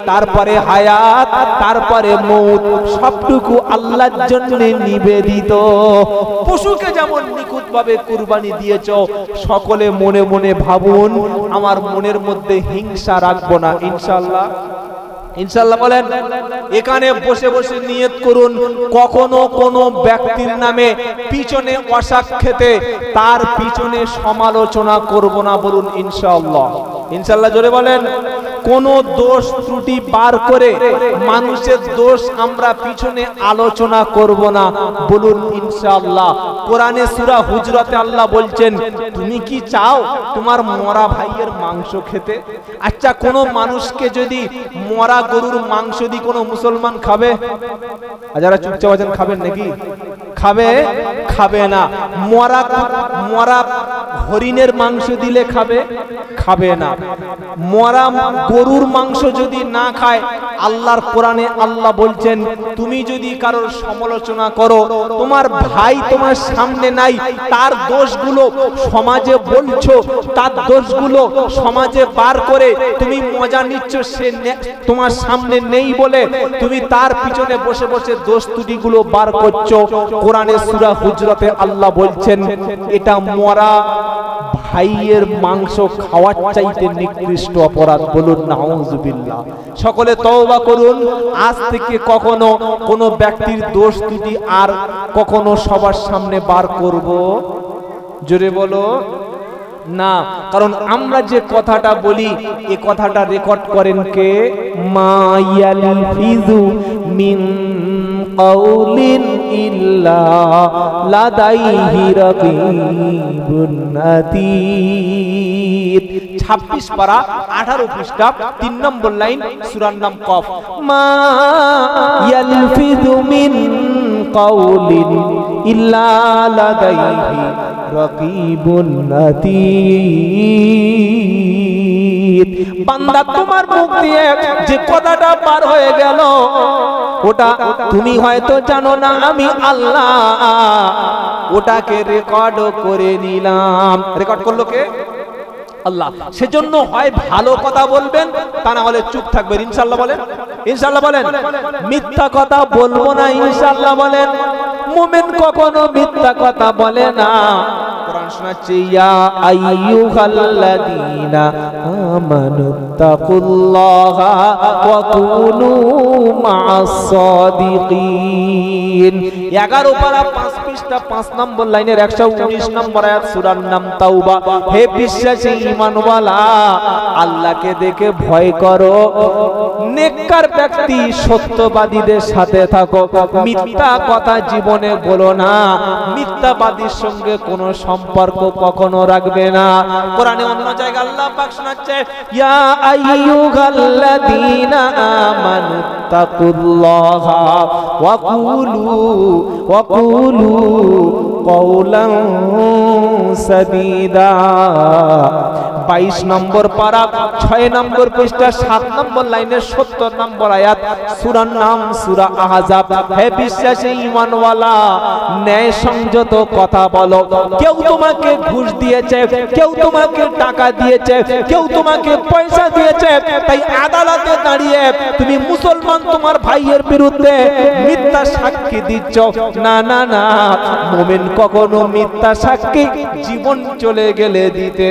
তারপরে হায়াত, তারপরে মৌত, সবটুকু আল্লাহর জন্য নিবেদিত। পশুকে যেমন নিখুঁত ভাবে কুরবানি দিয়েছ, সকলে মনে মনে ভাবুন, আমার মনের মধ্যে হিংসা রাখব না ইনশাল্লাহ ইনশাল্লাহ বলেন, এখানে বসে বসে নিয়ত করুন, কখনো কোনো ব্যক্তির নামে পিছনে অসাক্ষেতে তার পিছনে সমালোচনা করব না বলুন ইনশাল্লাহ ইনশাল্লাহ জোরে বলেন কোন দোষ ত্রুটি বার করে মানুষের দোষ আমরা পিছনে আলোচনা করব না। বলুন ইনশাআল্লাহ। কোরআনে সূরা হুজরাতে আল্লাহ বলছেন, তুমি কি চাও তোমার মরা ভাইয়ের মাংস খেতে? আচ্ছা কোন মানুষকে যদি মরা গরুর মাংস দি কোনো মুসলমান খাবে? যারা চুপচাপ আছেন, খাবেন নাকি? খাবে? খাবে না। মরা মরা হরিণের মাংস দিলে খাবে? খাবে না। মরা গরুর মাংস যদি না খায়, আল্লাহর কোরআনে আল্লাহ বলছেন, তুমি যদি কারোর সমালোচনা করো, তোমার ভাই তোমার সামনে নাই, তার দোষগুলো সমাজে বলছো, তার দোষগুলো সমাজে বার করে তুমি মজা নিচ্ছ, সে তোমার সামনে নেই বলে তুমি তার পিছনে বসে বসে দোষ ত্রুটিগুলো বার করছ। কোরআনে সুরা হুজরতে আল্লাহ বলছেন, এটা মরা ভাইয়ের মাংস খাওয়ার চাইতে নিকৃষ্ট অপরাধ বলুন, নাউজুবিল্লাহ। সকলে তওবা করুন। আজ থেকে কখনো কোনো ব্যক্তির দোষ ত্রুটি আর কখনো সবার সামনে বার করব? জোরে বলো। না, কারণ আমরা যে কথাটা বলি, এ কথাটা রেকর্ড করেন কে? মা ইয়ালি ফিজু মিন কাউলিন إلا لديه رقيب عتيد ছাব্বিশ পারা আঠারো পৃষ্ঠা তিন নম্বর লাইন সুরার নাম কফ মা ইয়ালফিদু মিন قول إلا لديه رقيب عتيد বান্দা তোমার মুখ দিয়ে যে কথাটা পার হয়ে গেল, ওটা তুমি হয়তো জানো না, আমি আল্লাহ। ওটাকে রেকর্ড করে নিলাম। রেকর্ড করল কে? আল্লাহ। সেজন্য হয় ভালো কথা বলবেন, তা না হলে চুপ থাকবেন। ইনশাল্লাহ বলেন। ইনশাল্লাহ বলেন। মিথ্যা কথা বলব না ইনশাল্লাহ বলেন। মুমিন কখনো মিথ্যা কথা বলে না। শোনাচ্ছে ইয়া আইয়ুহাল্লাযীনা ওয়া কুনু মা'আস সাদিকিন 11 পারা 5 পৃষ্ঠা 5 নম্বর লাইনের 119 নম্বর আয়াত সূরার নাম তাওবা। হে বিশ্বাসী ঈমানওয়ালা, আল্লাহকে দেখে ভয় করো। নেককার ব্যক্তি সত্যবাদীদের সাথে থাকো। মিথ্যা কথা জীবনে বলো না। মিথ্যাবাদীর সঙ্গে কোনো সম্পর্ক কখনো রাখবে না। কোরআনে অন্য জায়গায় আল্লাহ পাক শোনাচ্ছে, ইয়া আইয়ুহাল্লাযীনা আমানু তাকুল্লাহা ওয়া কুলু ওয়া কুলু কওলান সাদীদা 22 নম্বর পারা, ছয় নম্বর পৃষ্ঠা, সাত নম্বর লাইনের 70 নম্বর আয়াত, সুরার নাম সুরা আহজাব। হে বিশ্বাসী ইমানওয়ালা ন্যায় সংযত কথা বলো। কেউ তোমাকে ঘুষ দিয়েছে, কেউ তোমাকে টাকা দিয়েছে, কেউ তোমাকে পয়সা দিয়েছে, তাই আদালতে দাঁড়িয়ে তুমি মুসলমান তোমার ভাইয়ের বিরুদ্ধে মিথ্যা সাক্ষী দিচ্ছ। না না না, মুমিন কখনো মিথ্যা সাক্ষী জীবন চলে গেলে দিতে।